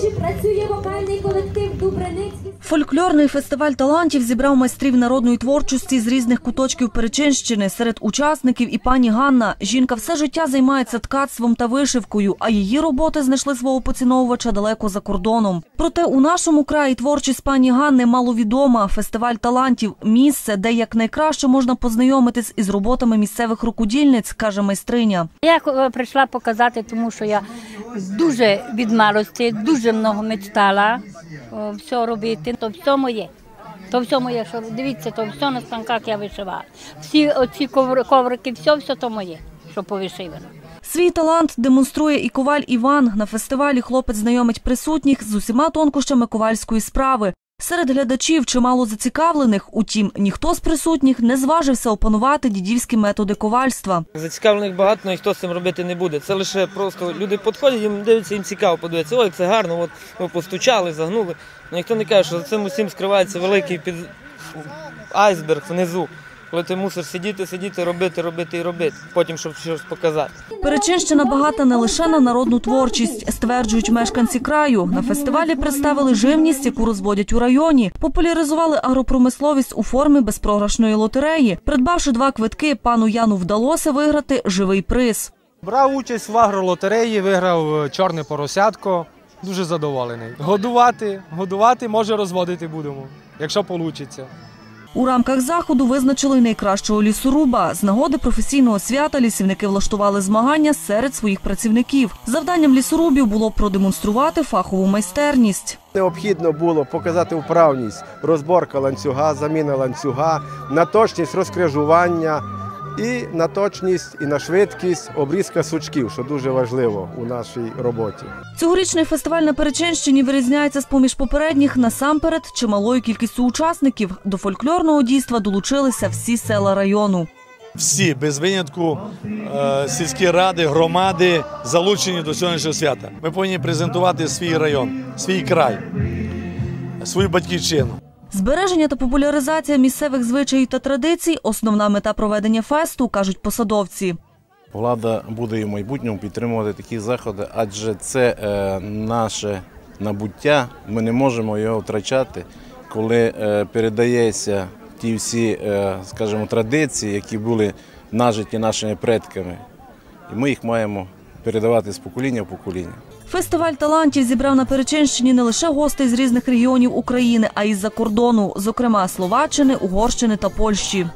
Чи працює вокальний колектив? Фольклорний фестиваль талантів зібрав майстрів народної творчості з різних куточків Перечинщини. Серед учасників і пані Ганна. Жінка все життя займається ткацтвом та вишивкою, а її роботи знайшли свого поціновувача далеко за кордоном. Проте у нашому краї творчість пані Ганни маловідома. Фестиваль талантів місце, де якнайкраще можна познайомитись із роботами місцевих рукодільниць, каже майстриня. Я е, прийшла показати, тому що я дуже від малості, дуже много мечтала все робити. То все моє. То все моє, що дивіться, то все на станках я вишивала. Всі оці коврики, все, все то моє, що повишивано. Свій талант демонструє і коваль Іван. На фестивалі хлопець знайомить присутніх з усіма тонкощами ковальської справи. Серед глядачів чимало зацікавлених, утім, ніхто з присутніх не зважився опанувати дідівські методи ковальства. Зацікавлених багато, але ніхто з цим робити не буде. Це лише просто люди підходять, їм дивляться, їм цікаво подивитися. Ой, це гарно, от ми постучали, загнули. Ну ніхто не каже, що за цим усім скривається великий під... айсберг внизу. Коли ти мусиш сидіти, сидіти, робити, робити і робити, потім щоб щось показати. Перечинщина багата не лише на народну творчість, стверджують мешканці краю. На фестивалі представили живність, яку розводять у районі, популяризували агропромисловість у формі безпрограшної лотереї. Придбавши два квитки, пану Яну вдалося виграти живий приз. Брав участь в агролотереї, виграв е, чорне поросятко. Дуже задоволений. Годувати, годувати, може розводити будемо, якщо вийде. У рамках заходу визначили найкращого лісоруба. З нагоди професійного свята лісівники влаштували змагання серед своїх працівників. Завданням лісорубів було продемонструвати фахову майстерність. Необхідно було показати вправність, розборка ланцюга, заміна ланцюга, наточність розкрижування і на точність і на швидкість обрізка сучків, що дуже важливо у нашій роботі. Цьогорічний фестиваль на Перечинщині вирізняється з поміж попередніх насамперед чималою кількістю учасників. До фольклорного дійства долучилися всі села району. всі без винятку е, сільські ради, громади залучені до сьогоднішнього свята. Ми повинні презентувати свій район, свій край, свою батьківщину. Збереження та популяризація місцевих звичаїв та традицій основна мета проведення фесту, кажуть посадовці. Влада буде і в майбутньому підтримувати такі заходи, адже це е, наше набуття. Ми не можемо його втрачати, коли е, передається ті всі, е, традиції, які були нажиті нашими предками. І ми їх маємо передавати з покоління в покоління. Фестиваль талантів зібрав на Перечинщині не лише гостей з різних регіонів України, а й з-за кордону, зокрема Словаччини, Угорщини та Польщі.